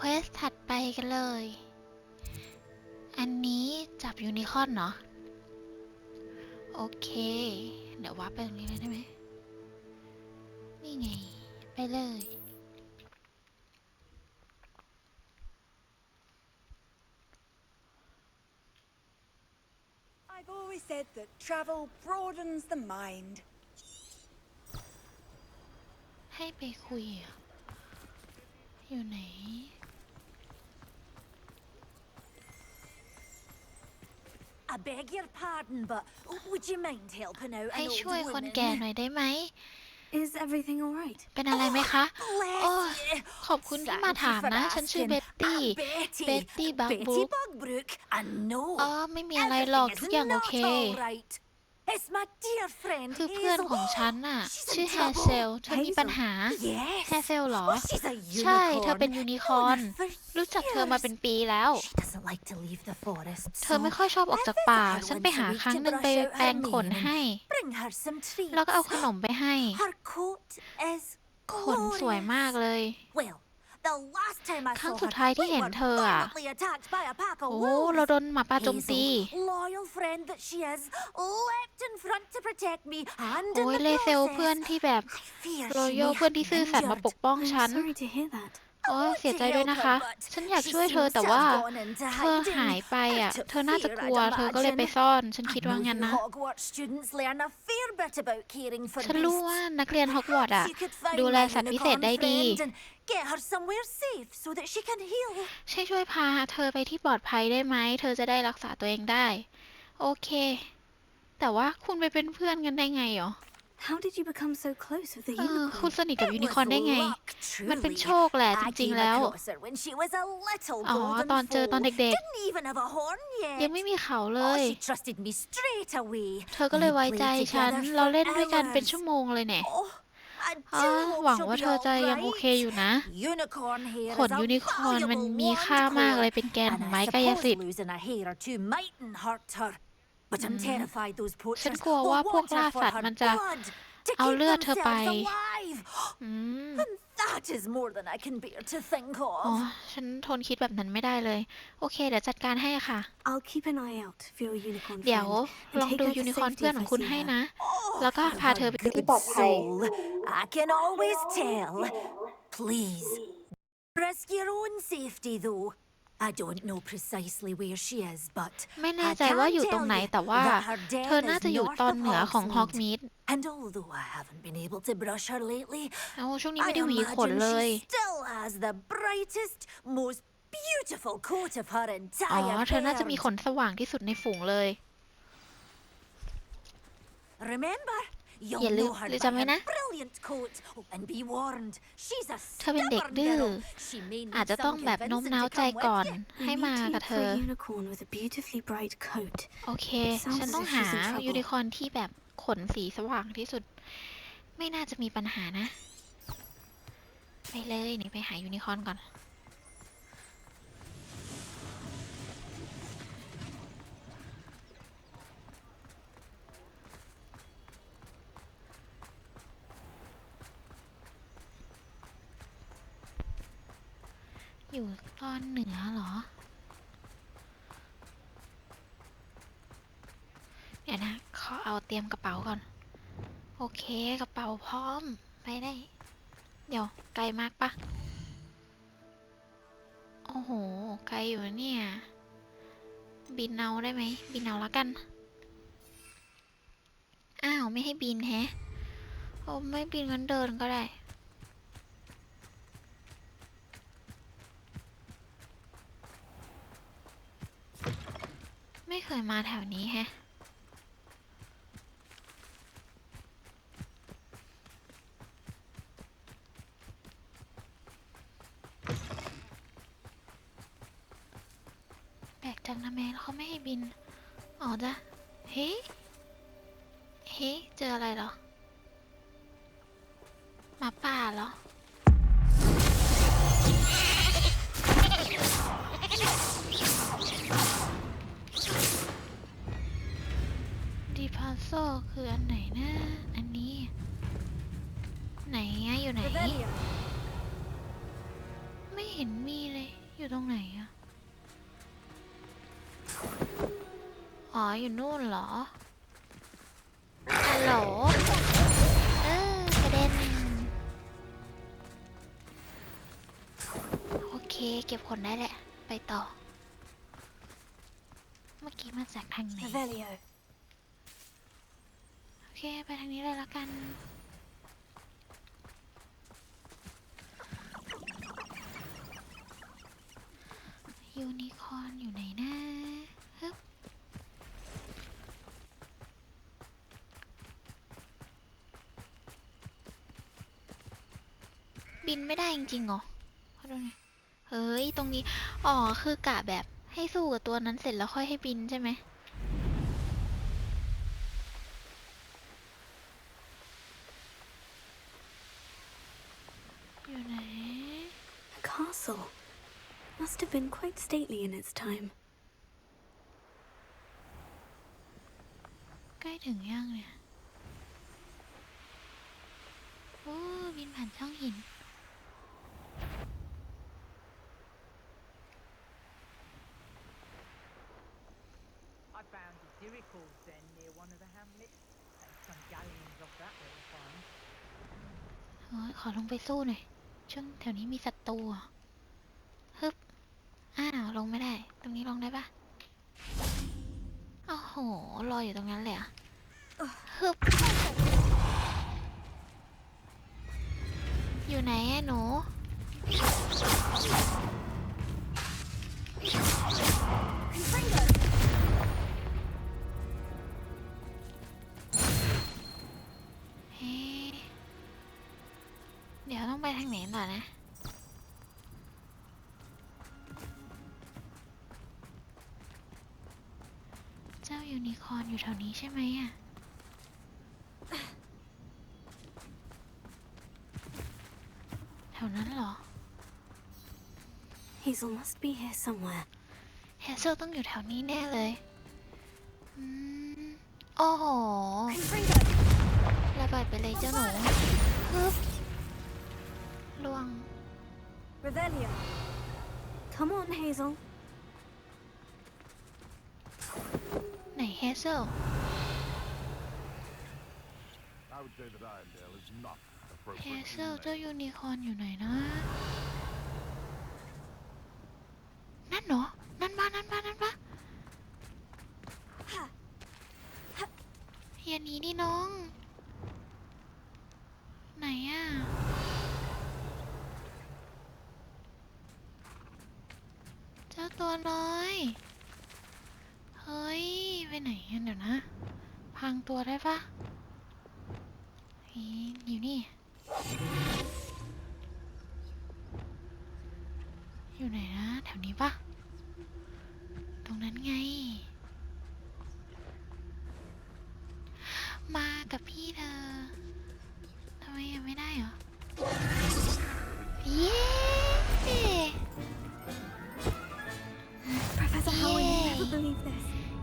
เควสถัดไปกันเลย อันนี้จับยูนิคอร์นเนาะโอเค เดี๋ยววาร์ปไปตรงนี้เลยได้ไหม นี่ไง ไปเลย I've always said that travel broadens the mind. ให้ไปคุยอะอยู่ไหน I beg your pardon, but would you mind helping out ให้ an ช่วย old คน woman? แก่หน่อยได้ไหม Is everything all right? เป็นอะไรไหมคะ Bless Oh, you. ขอบคุณที่ Thank มา you ถาม for นะ ฉันชื่อ asking. เบ็ตตี้ Ah, Betty. เบ็ตตี้บัก Betty บุ๊ก Bugbrook. I know. อ๋อ ไม่มีอะไรหรอก Everything ทุ is กอย่างโอ not เค all right. It's my dear friend คือเพื่อน Hazel. ของฉันน่ะ She's in ชื่อแฮ trouble. เซล เธอมีปัญหา Yes. แฮเซลเหรอ Oh, she's a ใช่ เธอเป็น unicorn. ยูนิคอร์น Known her for รู้จักเธอมา years. เป็นปีแล้ว She doesn't like to leave the forest. เธอไม่ so ค่อยชอบออกจาก I visit ป่า her ฉันไป once a หา week ครั้ง to หนึ่ง brush ไป out แปรง her ขน mane and ให้ Bring her some treats. แล้วก็เอาขนมไปให้ Her coat is ขนสวยมากเลย Well, the last time I ครั้ง saw สุด her, ท้ายที่ we เห็น were เธออะ violently attacked by a pack of โอ้ wolves. เราโดนหมาป่าโจมตี Hazel, loyal friend that she is, leapt in front to protect me, and โอ้ in ย the เลเซล process, เพื่อนที่แบบ I fear รอ she ยัล may เพื่อนที่ have ซื่อ been สัตย์มา injured. ปกป้อง I'm ฉัน sorry to hear that. โอ้ย want เสีย to ใจด้วย help นะคะ her, but ฉันอยาก she ช่วยเธอ seems แต่ to ว่า have gone into เธอ hiding. หายไปอะ Out of เธอน่าจะ fear, กลัว I'd เธอก็เลยไป imagine. ซ่อน ฉัน I คิดว่า know งั้น you นะ Hogwarts students learn a fair bit about caring for ฉันรู้ว่า beasts. นักเรียนฮอกวอตส์อะ Perhaps you could find ดูแล my สัตว์พิเศษ unicorn ได้ดี friend and Get her somewhere safe so that she can heal. ใช่ช่วยพาเธอไปที่ปลอดภัยได้ไหม เธอจะได้รักษาตัวเองได้ โอเค แต่ว่าคุณไปเป็นเพื่อนกันได้ไงหรอ How did you become so close with the เออคุณ unicorn? สนิทกับ It ยูนิคอร์น was ได้ไง luck, มันเป็น truly. โชคแหละจ I ริง came ๆแล้ว across her when she was a little อ๋อ golden ตอนเจอตอน foal. เด็ก Didn't even have a horn ๆยัง yet. ไม่มีเขาเล Oh, ย she trusted me straight away. เธอก็เลย We ไว้ใจ played ฉัน together เรา for เล่นด้วยกันเป็น hours. ชั่วโมงเลยเนี่ย Oh, I อ๋อ do หวั hope ง she'll ว่า be เธอจะยังโอเค alright. อยู่นะ Unicorn hair ขน is a ยูนิคอร์นมัน valuable มีค่ามากเลย wand เป็นแกน core, ของ and ไม้ I กาย suppose สิทธิ์ losing a hair or two mightn't hurt her. But I'm terrified those ฉัน poachers กลัว will ว่าพวก want ล่า her for สัตว์ her มันจะ blood to เอา keep เลือดเธอไป themselves alive. อืม And that is more than I can bear to think อ๋อ of. ฉันทนคิดแบบนั้นไม่ได้เลย โอเค เดี๋ยวจัดการให้ค่ะ I'll keep an eye out for your unicorn เดี๋ยว friend ลอง and ดู take her ยู to นิคอร์น safety เพื่อน if ของ I คุณ see ให้ her. นะ Oh, แล้วก็พาเธอไป good ที่ปลอดภัย soul. I can always tell. Please. Risk your own safety, though. I don't know precisely where she is, but ไม่แน่ I ใจว่า can อยู่ตรง tell ไหน you แต่ว่า that her เธอ den น่า is จะอยู่ north ตอน of เหนือของฮอก Hogsmeade. มีด And although I haven't been able to brush her lately, เอ้าช่วงนี้ I ไม่ได้หวีขน imagine เลย she still has the brightest, most beautiful coat of her อ๋อ entire เธอน่าจะมี herd. ขนสว่างที่สุดในฝูงเลย Remember, you'll อย่าลืม know her หรือ by จำไว้ her นะ brilliant coat. Oh, and be warned, she's a เธอเป็นเด็ก stubborn ดื้อ girl. She may need อาจจะต้อง some แบบโน้ม convincing น้าว to ใจ come with ก่อน you. ให้ We มา need to กับ look เธ for อ a unicorn with a beautifully bright coat. โอเค Sounds ฉัน as ต้อง if หา she's in trouble. ยูนิคอร์นที่แบบขนสีสว่างที่สุด ไม่น่าจะมีปัญหานะ ไปเลยนี่ไปหายูนิคอร์นก่อน อยู่ตอนเหนือเหรอ เดี๋ยวนะขอเอาเตรียมกระเป๋าก่อน โอเคกระเป๋าพร้อมไปได้ เดี๋ยวไกลมากปะโอ้โหไกลอยู่นะเนี่ย บินเอาได้ไหม บินเอาละกัน อ้าว ไม่ให้บินแฮะโอ้ไม่บินกันเดินก็ได้ ไม่ เคยมาแถวนี้แฮะ แปลกจังทำไมเขาไม่ให้บิน อ๋อจ้ะ เฮ้เฮ้เจออะไรเหรอ หมาป่าเหรอ พัซโซคืออันไหนนะ อันนี้ ไหนอะอยู่ไหน ไม่เห็นมีเลย อยู่ตรงไหนอะอ๋อ อยู่นู่นเหรอฮัลโหลเออกระเด็น โอเค เก็บขนได้แหละ ไปต่อ เมื่อกี้มาจากทางไหน เค ไปทางนี้เลยละกัน ยูนิคอนอยู่ไหนนะฮึบบินไม่ได้จริงๆเหรอเฮ้ย ตรงนี้ อ๋อ คือกะแบบให้สู้กับตัวนั้นเสร็จแล้วค่อยให้บินใช่ไหม อยู่ไหน A castle. Must have been quite stately in its time. ใกล้ถึงยังเนี่ย โอ้ บินผ่านช่องหิน I found a Dirical's den near one of the hamlets, and some galleons of that were fine. โอ้ยขอลงไปสู้หน่อย ช่วงแถวนี้มีศัตรูเหรอฮึบ อ้าวลงไม่ได้ ตรงนี้ลงได้ปะโอ้โหรออยู่ตรงนั้นเลยอะฮึบอยู่ไหนอะหนูเฮ้เดี๋ยวต้องไปทางไหนต่อนะ ยูนิคอร์นอยู่แถวนี้ใช่ไหมอะแถวนั้นเหรอ Hazel must be here somewhere. แฮเซลต้องอยู่แถวนี้แน่เลยอืมโอ้โห ระเบิดไปเลยเจ้าหนูฮึบล่วง Revelio. Come on, Hazel. ไหนแฮเซล I would say that Irondale is not แฮ appropriate. เซลเจ้ายูนิคอร์นอยู่ไหนนะ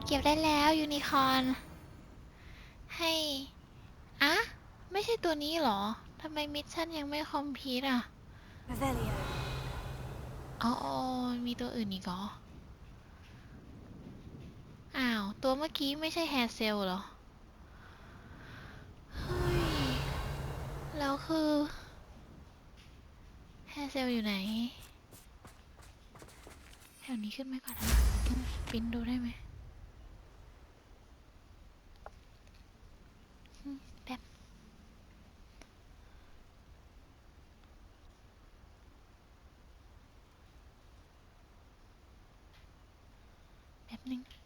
เก็บได้แล้วยูนิคอร์นให้อะไม่ใช่ตัวนี้หรอทำไมมิชชั่นยังไม่คอมพลีทอะอ๋อมีตัวอื่นอีกเหรอ อ้าว ตัวเมื่อกี้ไม่ใช่แฮเซลเหรอ เฮ้ย แล้วคือแฮเซลอยู่ไหน แถวนี้ขึ้นไหมก่อนนะปินดูได้ไหมอืมแป๊บ แ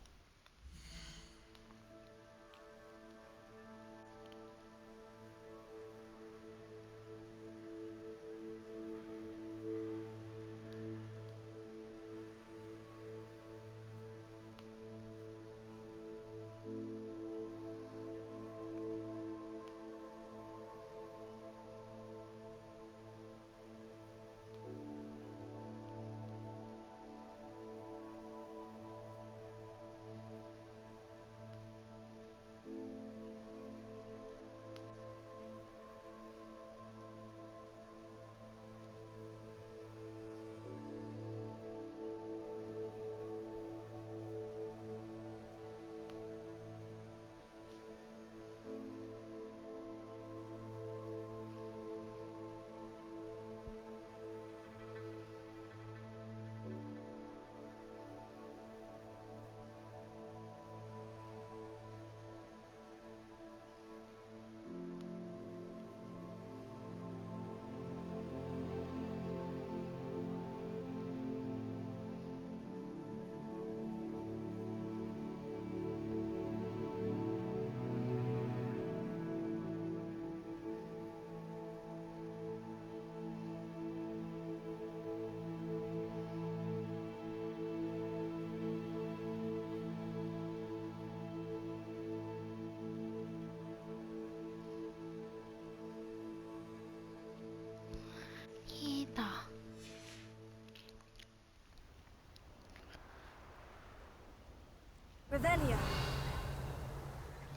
Revelio.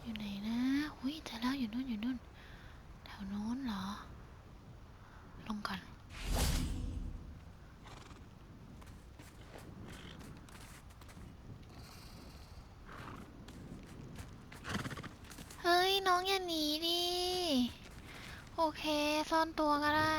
อยู่ไหนนะอุ้ยแต่แล้วอยู่นู่นอยู่นู่นแถวนู้นเหรอ ลงก่อน เฮ้ย น้องอย่าหนีดิ โอเค ซ่อนตัวก็ได้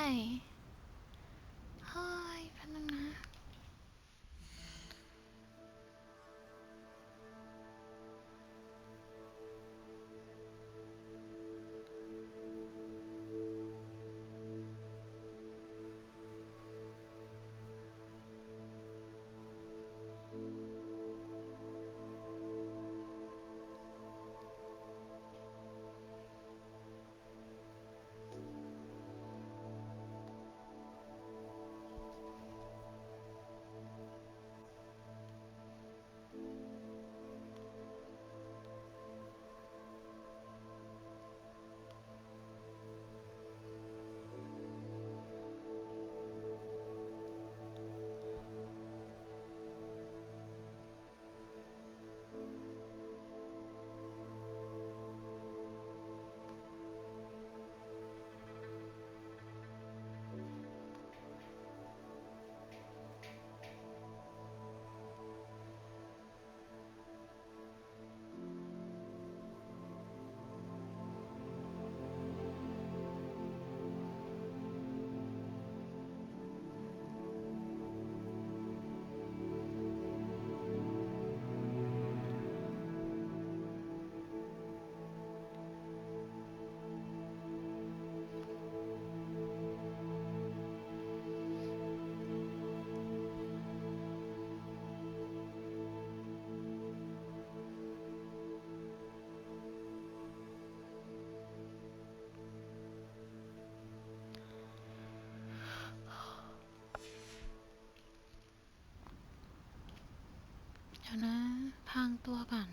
พรางตัวก่อน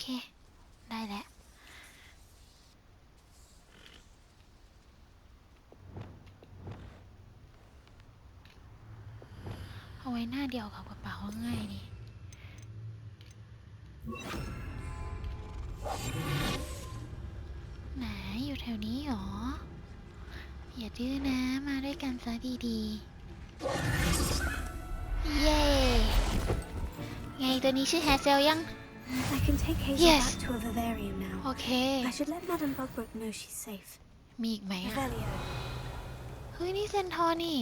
เค ได้แล้ว เอาไว้หน้าเดียวกับกระเป๋าง่ายนี่ไหนอยู่แถวนี้หรอ อย่าดื้อนะมาด้วยกันซะดีๆ เย้ ไงตัวนี้ชื่อแฮเซลยัง I can take Hazel Yes. back to a vivarium now. โอเค I should let Madame Bugbrook know she's safe. มีอีกไหมอะ Revelio. เฮ้ย นี่เซนทอร์นี่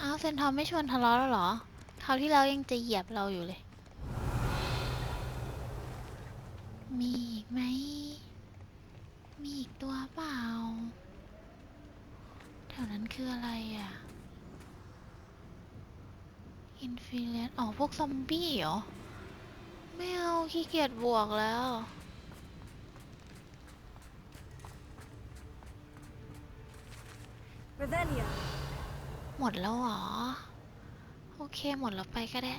อ้าวเซนทอร์ไม่ชวนทะเลาะแล้วเหรอ คราวที่แล้วยังจะเหยียบเราอยู่เลย มีอีกไหม มีอีกตัวเปล่า แถวนั้นคืออะไรอะ อินฟิเลนอ๋อ พวกซอมบี้เหรอ ไม่เอาขี้เกียจบวกแล้ว Revelio. หมดแล้วเหรอ โอเคหมดแล้วไปก็ได้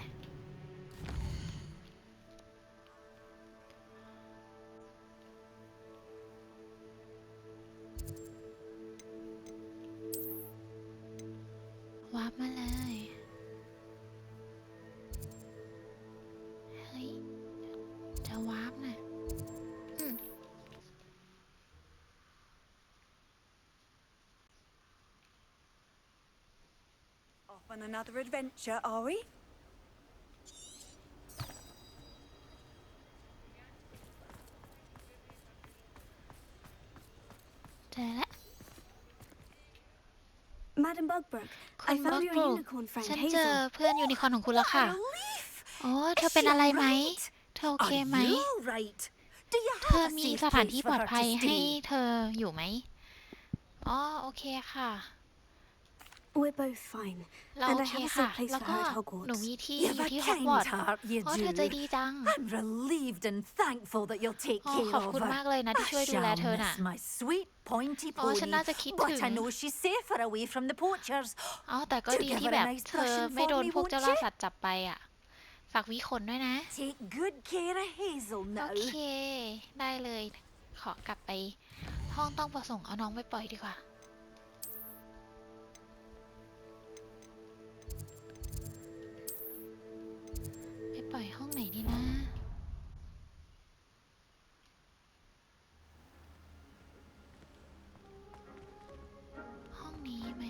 on another adventure, are we? เจอแล้ว Madame Bugbrook, คุ I ณบัก found your โบ unicorn friend ฉันเจอ Hazel. เพื่อนยูนิคอร์นของคุณแล้วค่ะ Relief! โอ้ เธอ Is เป็น she อะไร all ไหม right? เธอโอเค Are ไหม you all right? Do you เธอ have a มี safe สถานที่ place ปล for อด her ภัย to ให้ stay? เธออยู่ไหม อ๋อ โอเคค่ะ We're both fine. เรา And โอ I เค have a ค่ะ safe place แล้ว for ก็ her at Hogwarts. หนูมีที่อ You've ยู่ a ที่ฮอก kind วอตส์ heart, you โอ้เธอใจ do. ดีจัง I'm relieved and thankful that you'll take โอ้ care ขอบ of คุณ her. มากเลยนะ ที่ I ช่วยดูแล shall เธอน่ะ miss my sweet pointy โอ้ pony, ฉันน่าจะคิด but ถึง I know she's safer away from the poachers. อ๋อแต่ก็ Do ดี give ที่ her a แบบ nice เธอ brushing ไม่โด for น me, พวก won't เจ้าล่า you? สัตว์จับไปอะ ฝากวิขนด้วยนะ Take good care of Hazel โอ now. เค ได้เลย ขอกลับไป ห้องต้องประสงค์เอาน้องไปปล่อยดีกว่า ดีนะ ห้องนี้ไหม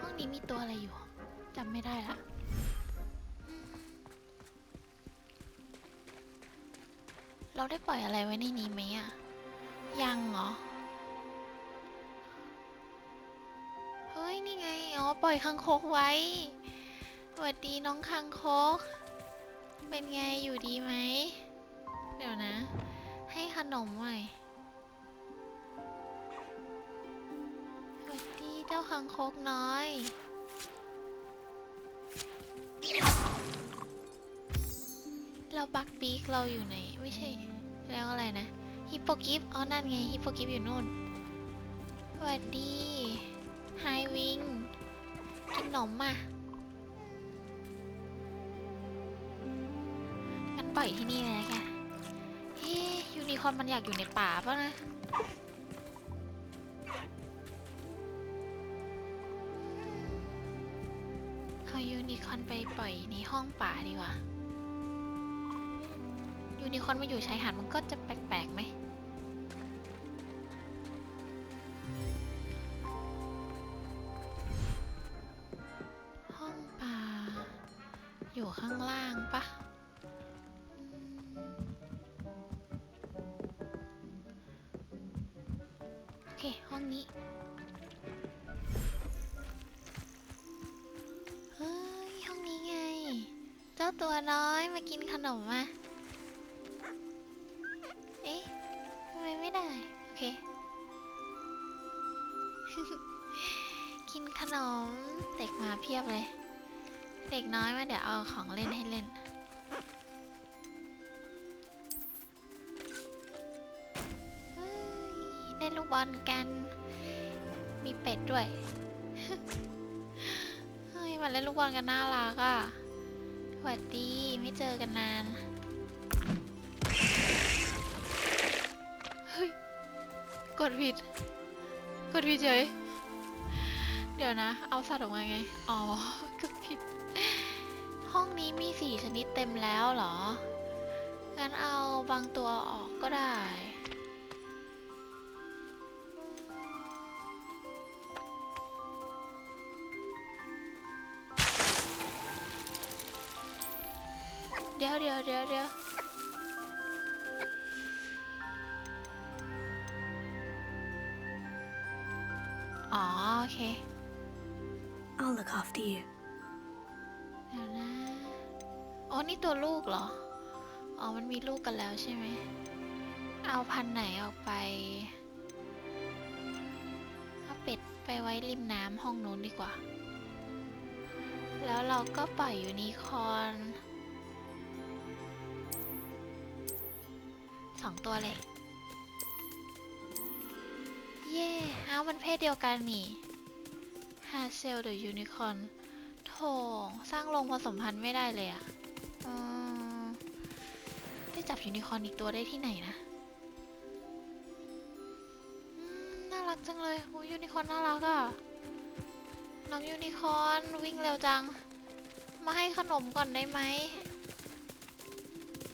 ห้องนี้มีตัวอะไรอยู่จำไม่ได้ละเราได้ปล่อยอะไรไว้ในนี้ไหมอะยังเหรอ เฮ้ย นี่ไง อ๋อ ปล่อยคังคกไว้ สวัสดีน้องคังคก เป็นไงอยู่ดีไหม เดี๋ยวนะ ให้ขนมหน่อยสวัสดีเจ้าคังคกน้อย เราบักปีกเราอยู่ไหน ไม่ใช่ แล้วอะไรนะ ฮิปโปกิฟอ๋อ นั่นไง ฮิปโปกิฟอยู่นู่นสวัสดี ไฮวิง กินขนมมางั้ ปล่อยที่นี่เลยนะกันเฮ้ยูนิคอร์นมันอยากอยู่ในป่าป่ะนะเอายูนิคอร์นไปปล่อยในห้องป่าดีกว่า ยูนิคอร์นมาอยู่ชายหาดมันก็จะแปลกๆไหม เพียบเลย เด็กน้อยมาเดี๋ยวเอาของเล่นให้เล่นเฮ้ยเล่นลูกบอลกัน มีเป็ดด้วย เฮ้ยมาเล่นลูกบอลกันน่ารักอะสวัสดีไม่เจอกันนานเฮ้ยกดผิด กดผิดเฉย เดี๋ยวนะ เอาสัตว์ออกมาไง อ๋อก็ผิด ห้องนี้มีสี่ชนิดเต็มแล้วเหรอ งั้นเอาบางตัวออกก็ได้เดี๋ยวเดี๋ยวเดี๋ยวเดี๋ยวอ๋อ โอเค I'll look after you. เดี๋ยวนะอ๋อนี่ตัวลูกเหรอ อ๋อ มันมีลูกกันแล้วใช่ไหม เอาพันธุ์ไหนออกไป เอาเป็ดไปไว้ริมน้ำห้องนู้นดีกว่า แล้วเราก็ปล่อยยูนิคอร์นสองตัวเลย เย่เอามันเพศเดียวกันนี่ ฮาเซลเดอยูนิคอนโถสร้างโรงผสมพันธุ์ไม่ได้เลยอะอืมได้จับยูนิคอร์นอีกตัวได้ที่ไหนนะน่ารักจังเลยโอ้ยูนิคอร์นน่ารักอะน้องยูนิคอร์นวิ่งเร็วจัง มาให้ขนมก่อนได้ไหม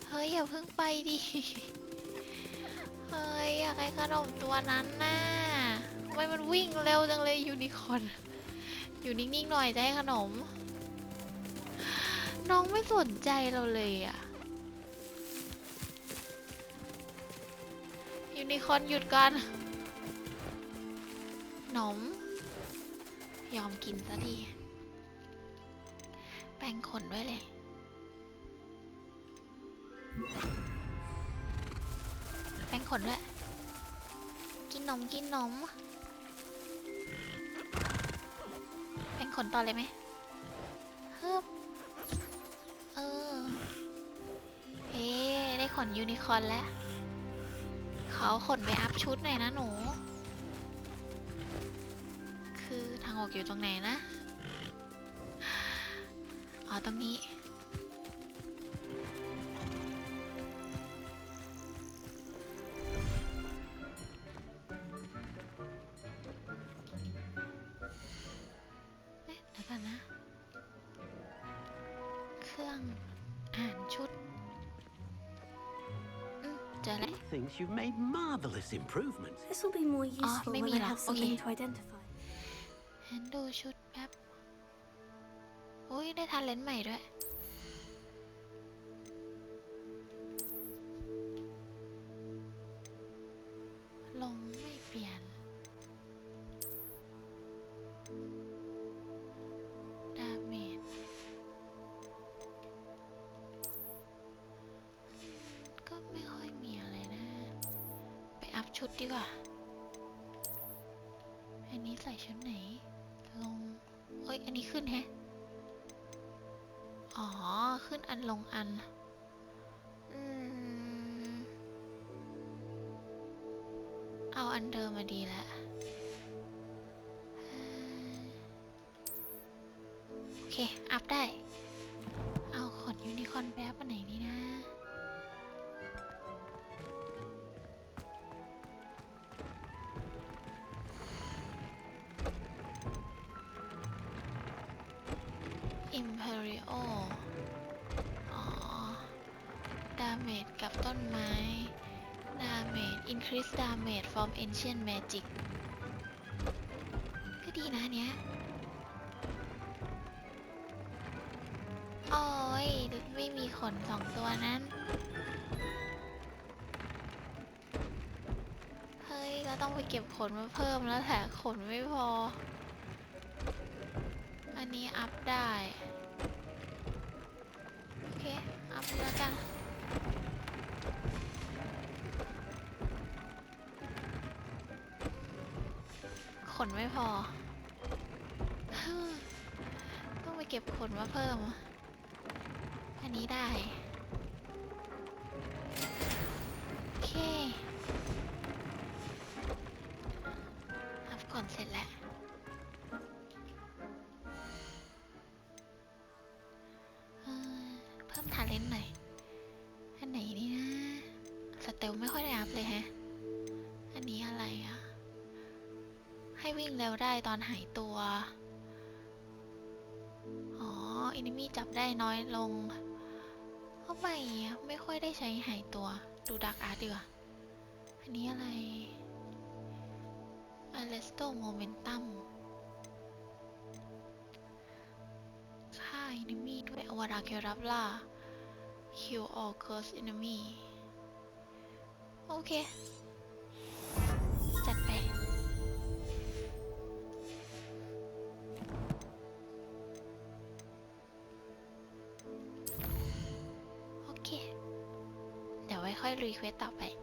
เฮ้ย อย่าเพิ่งไปดิ เฮ้ย อยากให้ขนมตัวนั้นน่ะทำไมมันวิ่งเร็วจังเลยยูนิคอร์น อยู่นิ่งๆหน่อยจะให้ขนม น้องไม่สนใจเราเลยอะยูนิคอนหยุดกันหนม ยอมกินซะดีแปรงขนด้วยเลย แปรงขนด้วย กินนมกินนม ขนต่อเลยไหมฮึบเออเอ๊ได้ขนยูนิคอร์นแล้ว เขาขนไปอัพชุดหน่อยนะหนู คือทางออกอยู่ตรงไหนนะ อ๋อตรงนี้ เจอแล้ว Thinks you've made marvelous improvements. This will be more useful maybe when I not. have something Okay. to identify. เห็นดูชุดแป๊บ อุ้ยได้ทานเลนส์ใหม่ด้วย เอาอันเดิมมาดีแล้วโอเค อัพได้ เอาขนยูนิคอนแป๊บอันไหนดีนะ Imperio อ๋อ ดาเมจกับต้นไม้ ดาเมจ increase damage from ancient magic ก็ดีนะเนี้ยโอ้ยไม่มีขนสองตัวนั้น เฮ้ยก็ต้องไปเก็บขนมาเพิ่มแล้วแต่ขนไม่พอ อันนี้อัพได้ โอเค อัพแล้วกัน นไม่พอ ต้องไปเก็บขนมาเพิ่ม อันนี้ได้ วิ่งเร็วได้ตอนหายตัว อ๋ออินิมี่จับได้น้อยลงเพราะไม่ไม่ค่อยได้ใช้หายตัว ดูดักอาร์ตดีกว่า อันนี้อะไร a r r e s t o Momentum ฆ่า enemy ด้วยอวราเครับล่า kill all curse enemy โอเค โอเค